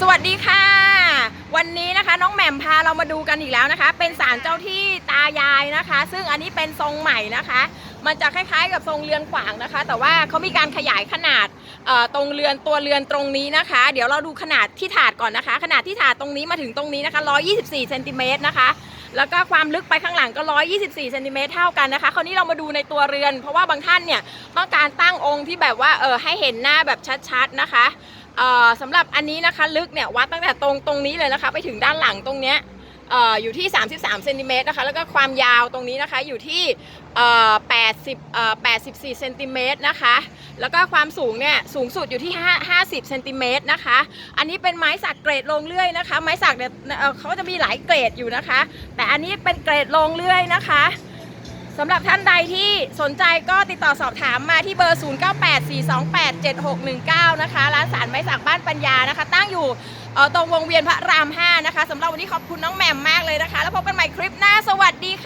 สวัสดีค่ะ วันนี้นะคะน้องแหม่มพาเรามาดูกันอีกแล้วนะคะ เป็นศาลเจ้าที่ตายายนะคะ ซึ่งอันนี้เป็นทรงใหม่นะคะ มันจะคล้ายๆกับทรงเรือนขวางนะคะ แต่ว่าเขามีการขยายขนาดตรงเรือนตัวเรือนตรงนี้นะคะ เดี๋ยวเราดูขนาดที่ถาดก่อนนะคะ ขนาดที่ถาดตรงนี้มาถึงตรงนี้นะคะ 124เซนติเมตรนะคะแล้วก็ความลึกไปข้างหลังก็ 124เซนติเมตรเท่ากันนะคะ คราวนี้เรามาดูในตัวเรือน เพราะว่าบางท่านเนี่ยต้องการตั้งองค์ที่แบบว่าเออให้เห็นหน้าแบบชัดๆนะคะ สำหรับอันนี้นะคะลึกเนี่ยวัดตั้งแต่ตรงตรงนี้เลยนะคะ ไปถึงด้านหลังตรงเนี้ยอยู่ที่ 33เซนติเมตรนะคะแล้วก็ความยาวตรงนี้นะคะอยู่ที่80 84เซนติเมตรนะคะแล้วก็ความสูงเนี่ยสูงสุดอยู่ที่5 50เซนติเมตรนะคะอันนี้เป็นไม้สักเกรดลงเลื่อยนะคะไม้สักเนี่ยเอ่อเขาจะมีหลายเกรดอยู่นะคะ แต่อันนี้เป็นเกรดลงเลื่อยนะคะ สำหรับท่านใดที่สนใจก็ติดต่อสอบถามมาที่เบอร์ 0984287619 นะคะ ร้านสารไม้สักบ้านปัญญานะคะ ตั้งอยู่ตรงวงเวียนพระราม 5 นะคะสำหรับวันนี้ขอบคุณน้องแหม่มมากเลยนะคะ แล้วพบกันใหม่คลิปหน้าสวัสดีค่ะ